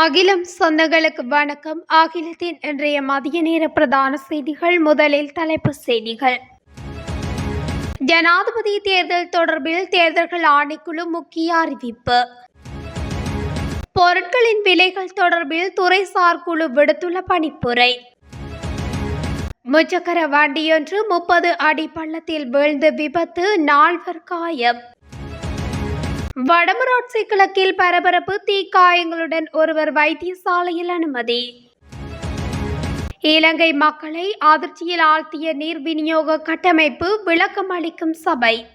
அகிலம் சொந்தங்களுக்கு வணக்கம். அகிலத்தின் இன்றைய மதிய நேர பிரதான செய்திகள். முதலில் தலைப்பு செய்திகள். ஜனாதிபதி தேர்தல் தொடர்பில் தேர்தல்கள் ஆணைக்குழு முக்கிய அறிவிப்பு. பொருட்களின் விலைகள் தொடர்பில் துறைசார் குழு விடுத்துள்ள பணிப்புரை. முச்சக்கர வண்டியொன்று முப்பது அடி பள்ளத்தில் வீழ்ந்து விபத்து நால்வர் காயம். வடமராட்சி கிழக்கில் பரபரப்பு தீக்காயங்களுடன் ஒருவர் வைத்தியசாலையில் அனுமதி. இலங்கை மக்களை அதிர்ச்சியில் ஆழ்த்திய நீர் விநியோக கட்டமைப்பு விளக்கம் அளிக்கும் சபை.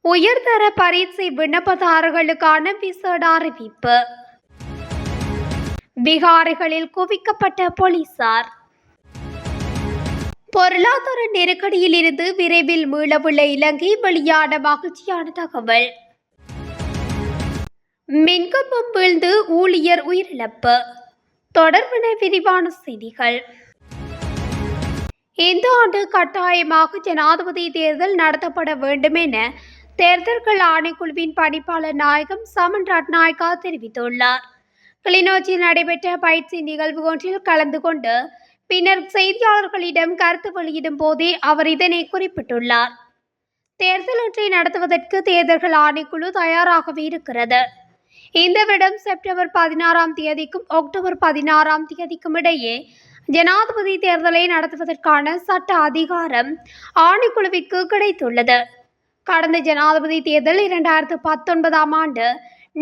உயர்தர பரீட்சை விண்ணப்பதாரர்களுக்கான விசேட அறிவிப்பு. பீகாரிகளில் குவிக்கப்பட்ட போலீசார். பொருளாதார நெருக்கடியில் இருந்து விரைவில் மீளவுள்ள இலங்கை வெளியான மகிழ்ச்சியான தகவல். மின்கம்பம் வீழ்ந்து ஊழியர் உயிரிழப்பு. தொடர்புன விரிவான செய்திகள். இந்த ஆண்டு கட்டாயமாக ஜனாதிபதி தேர்தல் நடத்தப்பட வேண்டும் என தேர்தல்கள் ஆணைக்குழுவின் பணிப்பாளர் நாயகம் சமன் ரட்நாயக்கா தெரிவித்துள்ளார். கிளிநொச்சியில் நடைபெற்ற பயிற்சி நிகழ்வு ஒன்றில் கலந்து கொண்டு பின்னர் செய்தியாளர்களிடம் கருத்து வெளியிடும் போதே அவர் இதனை குறிப்பிட்டுள்ளார். தேர்தல் ஒன்றை நடத்துவதற்கு தேர்தல்கள் ஆணைக்குழு தயாராகவே இருக்கிறது. இந்த வருடம் செப்டம்பர் பதினாறாம் தேதிக்கும் அக்டோபர் பதினாறாம் தேதிக்கும் இடையே ஜனாதிபதி தேர்தலை நடத்துவதற்கான சட்ட அதிகாரம் ஆணைக்குழுவிற்கு கிடைத்துள்ளது. கடந்த ஜனாதிபதி தேர்தல் இரண்டாயிரத்து பத்தொன்பதாம் ஆண்டு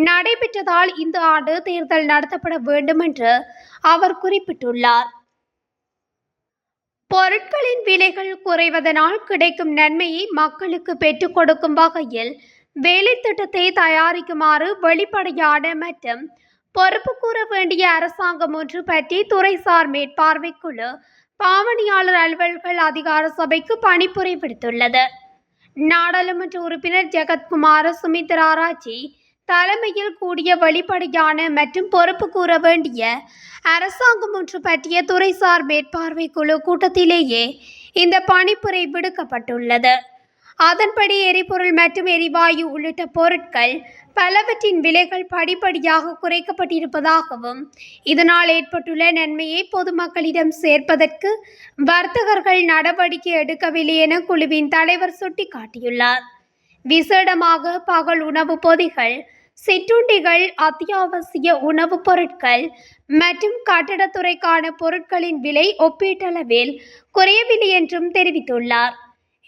நடைபெற்றதால் இந்த ஆண்டு தேர்தல் நடத்தப்பட வேண்டும் என்று அவர் குறிப்பிட்டுள்ளார். பொருட்களின் விலைகள் குறைவதனால் கிடைக்கும் நன்மையை மக்களுக்கு பெற்றுக் கொடுக்கும் வகையில் வேலை திட்டத்தை தயாரிக்குமாறு வெளிப்படையான மற்றும் பொறுப்பு கூற வேண்டிய அரசாங்கம் ஒன்று பற்றி துறைசார் மேற்பார்வைக்குழு பாவனையாளர் அலுவல்கள் அதிகார சபைக்கு பணிபுரி விடுத்துள்ளது நாடாளுமன்ற உறுப்பினர் ஜெகத்குமார் சுமித்ரா ராஜி தலைமையில் கூடிய வெளிப்படையான மற்றும் பொறுப்பு கூற வேண்டிய அரசாங்கம் ஒன்று பற்றிய துறைசார் மேற்பார்வை குழு கூட்டத்திலேயே இந்த பணிப்புரை விடுக்கப்பட்டுள்ளது. அதன்படி எரிபொருள் மற்றும் எரிவாயு உள்ளிட்ட பொருட்கள் பலவற்றின் விலைகள் படிப்படியாக குறைக்கப்பட்டிருப்பதாகவும் இதனால் ஏற்பட்டுள்ள நன்மையை பொதுமக்களிடம் சேர்ப்பதற்கு வர்த்தகர்கள் நடவடிக்கை எடுக்கவில்லை என குழுவின் தலைவர் சுட்டிக்காட்டியுள்ளார். விசேடமாக பகல் உணவுப் பொதிகள் சிற்றுண்டிகள் அத்தியாவசிய உணவுப் பொருட்கள் மற்றும் கட்டடத்துறைக்கான பொருட்களின் விலை ஒப்பீட்டளவில் குறையவில்லை என்றும் தெரிவித்துள்ளார்.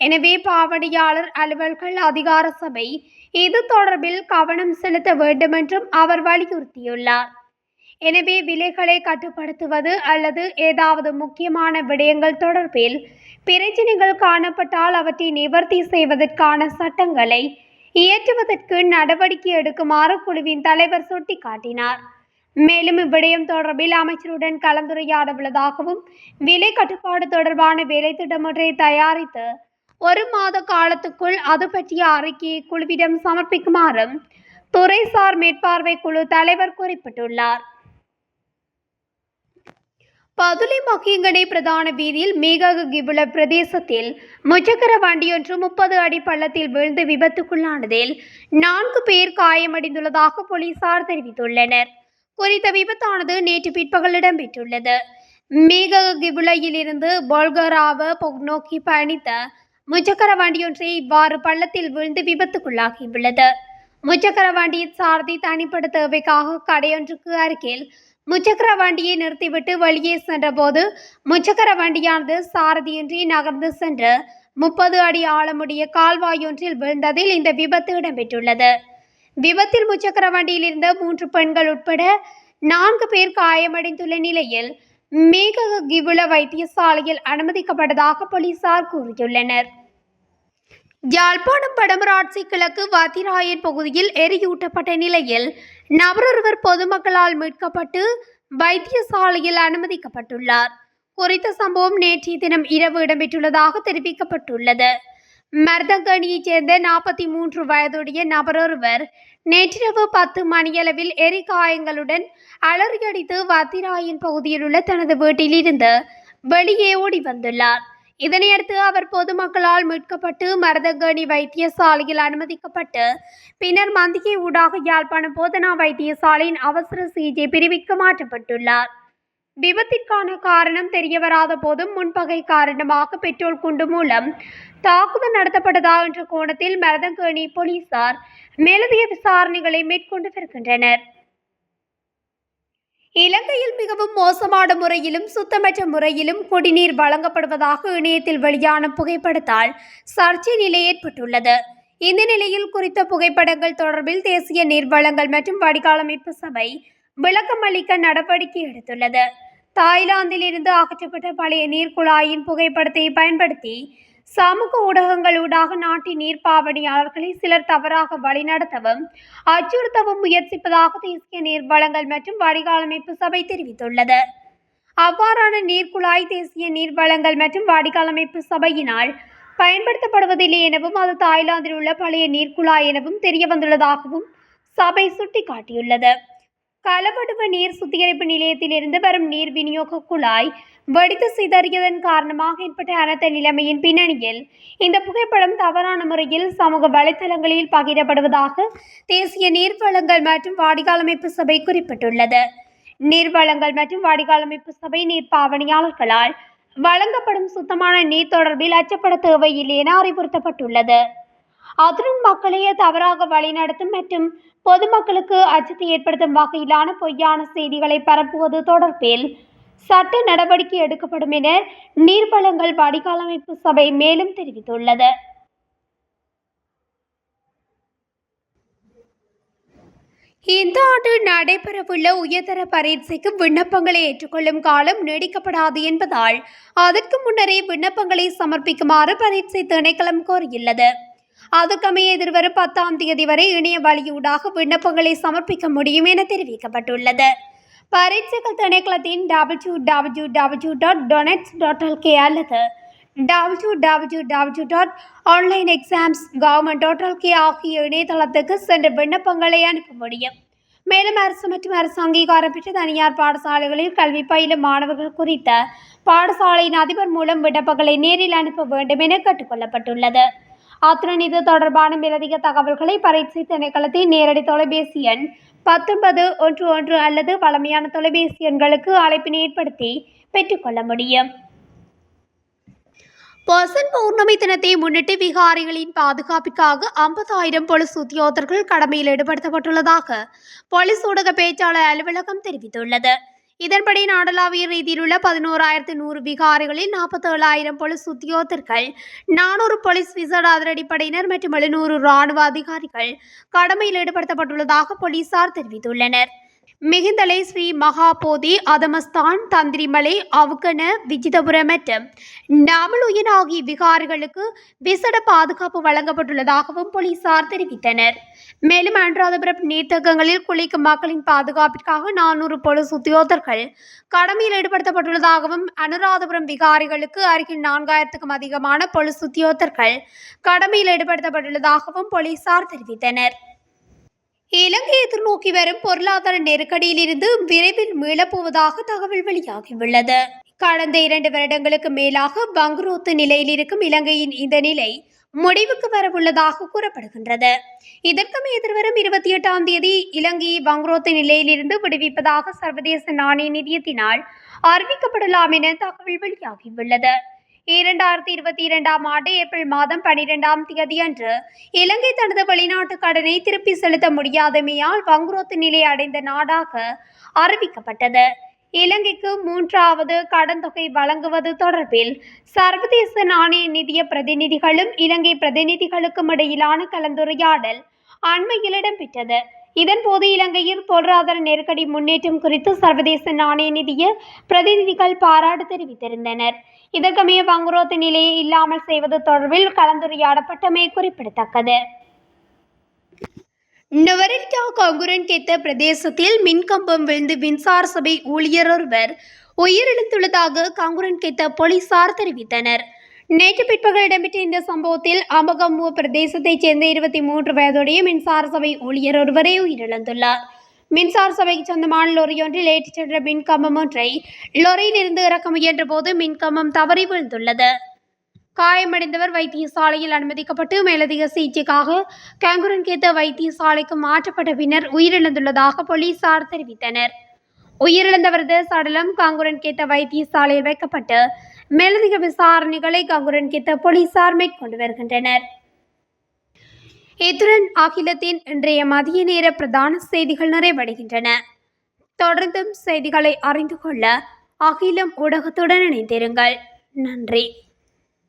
எனவே பாவனையாளர் அலுவல்கள் அதிகார சபை இது தொடர்பில் கவனம் செலுத்த வேண்டும் என்றும் அவர் வலியுறுத்தியுள்ளார். எனவே விலைகளை கட்டுப்படுத்துவது அல்லது ஏதாவது முக்கியமான விடயங்கள் தொடர்பில் பிரச்சினைகள் காணப்பட்டால் அவற்றை நிவர்த்தி செய்வதற்கான சட்டங்களை இயற்றுவதற்கு நடவடிக்கை எடுக்குமாறு குழுவின் தலைவர் சுட்டிக்காட்டினார். மேலும் இவ்விடயம் தொடர்பில் அமைச்சருடன் கலந்துரையாட உள்ளதாகவும் விலை கட்டுப்பாடு தொடர்பான வேலை திட்டம் ஒன்றை தயாரித்து ஒரு மாத காலத்துக்குள் அது பற்றிய அறிக்கையை குழுவிடம் சமர்ப்பிக்குமாறும் துறைசார் மேற்பார்வை குழு தலைவர் குறிப்பிட்டுள்ளார். பதுளை மகியங்கனை பிரதான வீதியில் மேகக கிபுல பிரதேசத்தில் முச்சக்கர வண்டியொன்று முப்பது அடி பள்ளத்தில் வீழ்ந்து விபத்துக்குள்ளானதில் நான்கு பேர் காயமடைந்துள்ளதாக போலீசார் தெரிவித்துள்ளனர். குறித்த விபத்தானது நேற்று பிற்பகல் இடம்பெற்றுள்ளது. மேகக கிபுலையில் இருந்து பொல்கராவ நோக்கி பயணித்த முச்சக்கர வண்டியொன்றை இவ்வாறு பள்ளத்தில் வீழ்ந்து விபத்துக்குள்ளாகியுள்ளது. முச்சக்கர வண்டியின் சாரதி தனிப்பட தேவைக்காக கடையொன்றுக்கு அருகில் முச்சக்கர வண்டியை நிறுத்திவிட்டு வெளியே சென்றபோது முச்சக்கர வண்டியானது சாரதியின்றி நகர்ந்து சென்று முப்பது அடி ஆழமுடைய கால்வாயொன்றில் விழுந்ததில் இந்த விபத்து இடம்பெற்றுள்ளது. விபத்தில் முச்சக்கர வண்டியில் இருந்த மூன்று பெண்கள் உட்பட நான்கு பேர் காயமடைந்துள்ள நிலையில் மேக கிவுல வைத்தியசாலையில் அனுமதிக்கப்பட்டதாக போலீசார் கூறியுள்ளனர். யாழ்ப்பாணம் வடமராட்சி கிழக்கு வாத்திராயன் பகுதியில் எரியூட்டப்பட்ட நிலையில் நபரொருவர் பொதுமக்களால் மீட்கப்பட்டு வைத்தியசாலையில் அனுமதிக்கப்பட்டுள்ளார். குறித்த சம்பவம் நேற்றைய தினம் இரவு இடம்பெற்றுள்ளதாக தெரிவிக்கப்பட்டுள்ளது. மர்தங்கணியைச் சேர்ந்த நாற்பத்தி மூன்று வயதுடைய நபரொருவர் நேற்றிரவு பத்து மணியளவில் எரிகாயங்களுடன் அலறியடித்து வத்திராயன் பகுதியில் உள்ள தனது வீட்டிலிருந்து வெளியே ஓடி வந்துள்ளார். இதனையடுத்து அவர் பொதுமக்களால் மீட்கப்பட்டு மருதங்கணி வைத்தியசாலையில் அனுமதிக்கப்பட்டு பின்னர் மந்திகை ஊடாக யாழ்ப்பாணம் போதனா வைத்தியசாலையின் அவசர சிகிச்சை பிரிவிற்கு மாற்றப்பட்டுள்ளார். விபத்திற்கான காரணம் தெரியவராத போதும் முன்பகை காரணமாக பெட்ரோல் குண்டு மூலம் தாக்குதல் நடத்தப்பட்டதா என்ற கோணத்தில் மருதங்கணி போலீசார் மேலதிக விசாரணைகளை மேற்கொண்டு வருகின்றனர். இலங்கையில் மிகவும் மோசமான முறையிலும் சுத்தமற்ற முறையிலும் குடிநீர் வழங்கப்படுவதாக இணையத்தில் வெளியான புகைப்படத்தால் சர்ச்சை நிலை ஏற்பட்டுள்ளது. இந்த நிலையில் குறித்த புகைப்படங்கள் தொடர்பில் தேசிய நீர் வழங்கல் மற்றும் வடிகாலமைப்பு சபை விளக்கம் அளிக்க நடவடிக்கை எடுத்துள்ளது. தாய்லாந்தில் இருந்து அகற்றப்பட்ட பழைய நீர்க்குழாயின் புகைப்படத்தை பயன்படுத்தி சமூக ஊடகங்களூடாக நாட்டின் நீர்ப்பாவணியாளர்களை சிலர் தவறாக வழிநடத்தவும் அச்சுறுத்தவும் முயற்சிப்பதாக தேசிய நீர் வளங்கள் மற்றும் வடிகாலமைப்பு சபை தெரிவித்துள்ளது. அவ்வாறான நீர்க்குழாய் தேசிய நீர் வளங்கள் மற்றும் வடிகாலமைப்பு சபையினால் பயன்படுத்தப்படுவதில்லை எனவும் அது தாய்லாந்தில் உள்ள பழைய நீர்க்குழாய் எனவும் தெரிய வந்துள்ளதாகவும் சபை சுட்டிக்காட்டியுள்ளது. களவடுவ நீர் சுத்திகரிப்பு நிலையத்திலிருந்து வரும் நீர் விநியோக குழாய் வெடித்து சிதறியதன் காரணமாக ஏற்பட்ட அனர்த்த நிலைமையின் பின்னணியில் இந்த புகைப்படம் தவறான முறையில் சமூக வலைத்தளங்களில் பகிரப்படுவதாக தேசிய நீர் வளங்கள் மற்றும் வடிகாலமைப்பு சபை குறிப்பிட்டுள்ளது நீர் வளங்கள் மற்றும் வடிகாலமைப்பு சபை நீர் பாவனையாளர்களால் வழங்கப்படும் சுத்தமான நீர் தொடர்பில் அச்சப்பட தேவையில்லை என அறிவுறுத்தப்பட்டுள்ளது அத்துடன் மக்களையே தவறாக வழிநடத்தும் மற்றும் பொதுமக்களுக்கு அச்சத்தை ஏற்படுத்தும் வகையிலான பொய்யான செய்திகளை பரப்புவது தொடர்பில் சட்ட நடவடிக்கை எடுக்கப்படும் என நீர்வளங்கள் வடிகாலமைப்பு சபை மேலும் தெரிவித்துள்ளது. இந்த ஆண்டு நடைபெறவுள்ள உயர்தர பரீட்சைக்கு விண்ணப்பங்களை ஏற்றுக்கொள்ளும் காலம் நீடிக்கப்படாது என்பதால் அதற்கு முன்னரே விண்ணப்பங்களை சமர்ப்பிக்குமாறு பரீட்சை திணைக்களம் கோரியுள்ளது. அதற்கமைய எதிர்வரும் பத்தாம் தேதி வரை இணைய வழியூடாக விண்ணப்பங்களை சமர்ப்பிக்க முடியும் என தெரிவிக்கப்பட்டுள்ளது. பரீட்சைகள் திணைக்களத்தின் W W W dot doenets dot LK அல்லது W W W dot online exams government dot LK ஆகிய இணையதளத்துக்கு சென்று விண்ணப்பங்களை அனுப்ப முடியும். மேலும் அரசு மற்றும் அரசு அங்கீகாரம் பெற்ற தனியார் பாடசாலைகளில் கல்வி பயிலும் மாணவர்கள் குறித்த பாடசாலையின் அதிபர் மூலம் விண்ணப்பங்களை நேரில் அனுப்ப வேண்டும் என கேட்டுக்கொள்ளப்பட்டுள்ளது அத்துடன் இது தொடர்பான மேலதிக தகவல்களை பரீட்சை திணைக்களத்தின் நேரடி தொலைபேசி எண் பத்தொன்பது ஒன்று ஒன்று அல்லது பழமையான தொலைபேசி எண்களுக்கு அழைப்பினை ஏற்படுத்தி பெற்றுக்கொள்ள முடியும். பசன் பௌர்ணமி தினத்தை முன்னிட்டு விகாரிகளின் பாதுகாப்பிற்காக ஐம்பதாயிரம் போலீஸ் உத்தியோகர்கள் கடமையில் ஈடுபடுத்தப்பட்டுள்ளதாக போலீஸ் ஊடக பேச்சாளர் அலுவலகம் தெரிவித்துள்ளது. இதன்படி நாடளாவிய ரீதியில் உள்ள பதினோராயிரத்து நூறு விகாரிகளில் நாற்பத்தேழாயிரம் போலீஸ் உத்தியோகத்தர்கள் நானூறு போலீஸ் விசேட அதிரடிப்படையினர் மற்றும் எழுநூறு இராணுவ அதிகாரிகள் கடமையில் ஈடுபடுத்தப்பட்டுள்ளதாக போலீசார் தெரிவித்துள்ளனர். மிகுந்தலை ஸ்ரீ மகாபோதி அதமஸ்தான் தந்திரிமலை அவுக்கன விஜிதபுரம் மற்றும் நாமலுயன் ஆகிய விகாரிகளுக்கு விசேட பாதுகாப்பு வழங்கப்பட்டுள்ளதாகவும் போலீசார் தெரிவித்தனர். மேலும் அனுராதபுரம் நீர்த்தகங்களில் குளிக்கும் மக்களின் பாதுகாப்பிற்காக நானூறு போலீஸ் உத்தியோகர்கள் கடமையில் ஈடுபடுத்தப்பட்டுள்ளதாகவும் அனுராதபுரம் விகாரிகளுக்கு அருகில் நான்காயிரத்துக்கும் அதிகமான போலீஸ் உத்தியோகர்கள் கடமையில் ஈடுபடுத்தப்பட்டுள்ளதாகவும் போலீசார் தெரிவித்தனர். இலங்கை எதிர்நோக்கி வரும் பொருளாதார நெருக்கடியிலிருந்து விரைவில் மீளப்போவதாக தகவல் வெளியாகியுள்ளது. கடந்த இரண்டு வருடங்களுக்கு மேலாக பங்குரோத்து நிலையில் இருக்கும் இலங்கையின் இந்த நிலை முடிவுக்கு வரவுள்ளதாக கூறப்படுகின்றது. இதற்கும் எதிர்வரும் இருபத்தி எட்டாம் தேதி இலங்கையை பங்குரோத்து நிலையிலிருந்து விடுவிப்பதாக சர்வதேச நாணய நிதியத்தினால் அறிவிக்கப்படலாம் என தகவல் வெளியாகியுள்ளது. இரண்டாயிரத்தி இருபத்தி இரண்டாம் ஆண்டு ஏப்ரல் மாதம் பனிரெண்டாம் தேதி அன்று இலங்கை தனது வெளிநாட்டு கடனை திருப்பி செலுத்த முடியாதமையால் வங்குரோத்து நிலை அடைந்த நாடாக அறிவிக்கப்பட்டது. இலங்கைக்கு மூன்றாவது கடன் தொகை வழங்குவது தொடர்பில் சர்வதேச நாணய நிதிய பிரதிநிதிகளும் இலங்கை பிரதிநிதிகளுக்கும் இடையிலான கலந்துரையாடல் அண்மையில் இடம்பெற்றது. இதன்போது இலங்கையில் பொருளாதார நெருக்கடி முன்னேற்றம் குறித்து சர்வதேச நாணய நிதிய பிரதிநிதிகள் பாராட்டு தெரிவித்திருந்தனர். இதற்கமைய வங்குரோத்து நிலையை இல்லாமல் செய்வது தொடர்பில் கலந்துரையாடப்பட்டமை குறிப்பிடத்தக்கது. நுவரெலியா கங்குரன்கேத்த பிரதேசத்தில் மின்கம்பம் விழுந்து மின்சார சபை ஊழியர் ஒருவர் உயிரிழந்துள்ளதாக கங்குரன்கேத்த போலீசார் தெரிவித்தனர். நேற்று பிற்பகல் இடம்பெற்ற இந்த சம்பவத்தில் அம்பகம்பு பிரதேசத்தைச் சேர்ந்த இருபத்தி மூன்று வயதுடைய மின்சார சபை ஊழியர் ஒருவரே உயிரிழந்துள்ளார். மின்சார சபைக்கு சொந்தமான லொரியொன்றில் ஏற்றிச் சென்ற மின்கம்பம் ஒன்றை லொரியிலிருந்து இறக்க முயன்ற போது மின்கம்பம் தவறி விழுந்துள்ளது. காயமடைந்தவர் வைத்தியசாலையில் அனுமதிக்கப்பட்டு மேலதிக சிகிச்சைக்காக கேங்குரன்கேத்த வைத்தியசாலைக்கு மாற்றப்பட்ட பின்னர் உயிரிழந்துள்ளதாக போலீசார் தெரிவித்தனர். உயிரிழந்தவரது சடலம் காங்குரன்கேத்த வைத்தியசாலையில் வைக்கப்பட்டு மேலதிக விசாரணைகளை காங்குரன் கேத்த போலீசார் மேற்கொண்டு வருகின்றனர். இத்துடன் அகிலத்தின் இன்றைய மதிய நேர பிரதான செய்திகள் நிறைவடைகின்றன. தொடர்ந்தும் செய்திகளை அறிந்து கொள்ள அகிலம் ஊடகத்துடன் இணைந்திருங்கள். நன்றி.